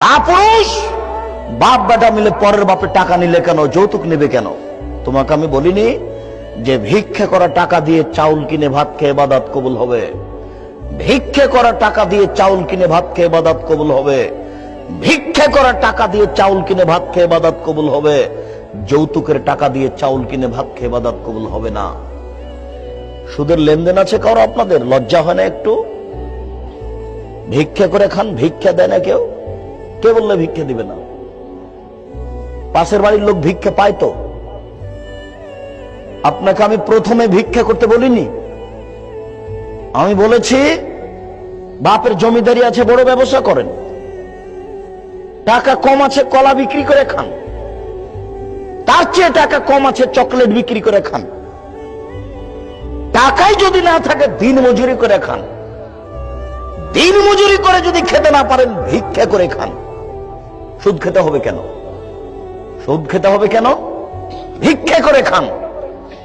পুরুষ, বাপ বেটা মিলে পরের বাপের টাকা নিলে কেন, যৌতুক নেবে কেন? তোমাকে আমি বলিনি যে ভিক্ষে করা টাকা দিয়ে চাউল কিনে ভাত খেয়ে বাদাত কবুল হবে। ভিক্ষে করা টাকা দিয়ে চাউল কিনে ভাত খেয়ে বাদাত কবুল হবে। ভিক্ষে করা টাকা দিয়ে চাউল কিনে ভাত খেয়ে বাদাত কবুল হবে। যৌতুকের টাকা দিয়ে চাউল কিনে ভাত খেয়ে বাদাত কবুল হবে না। সুদের লেনদেন আছে কারও আপনাদের? লজ্জা হয় না একটু? ভিক্ষা করে খান, ভিক্ষা দেয় না কেউ? কে বললে ভিক্ষা দিবে না। পাশের বাড়ির লোক ভিক্ষা পায় তো। আপনাকে আমি প্রথমে ভিক্ষা করতে বলিনি। আমি বলেছি, বাপের জমিদারি আছে, বড় ব্যবসা করেন। টাকা কম আছে, কলা বিক্রি করে খান। তার চেয়ে টাকা কম আছে, চকলেট বিক্রি করে খান। টাকাই যদি না থাকে, দিন মজুরি করে খান। দিন মজুরি করে যদি খেতে না পারেন, ভিক্ষা করে খান। সুদ খেতে হবে কেন? সুদ খেতে হবে কেন? ভিক্ষে করে খান।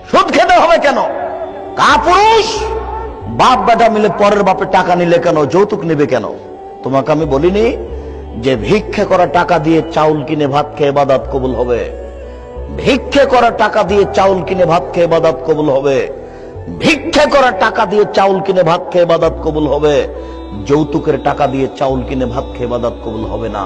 সুদ খেতে হবে কেন? কাপুরুষ? বাপ বেটা মিলে পরের বাপের টাকা নিলে কেন? যৌতুক নেবে কেন? তোমাকে আমি বলিনি যে ভিক্ষে করা টাকা দিয়ে চাউল কিনে ভাত খেয়ে বাদাত কবুল হবে। ভিক্ষে করা টাকা দিয়ে চাউল কিনে ভাত খেয়ে বাদাত কবুল হবে। ভিক্ষে করা টাকা দিয়ে চাউল কিনে ভাত খেয়ে বাদাত কবুল হবে। যৌতুকের টাকা দিয়ে চাউল কিনে ভাত খেয়ে বাদাত কবুল হবে না।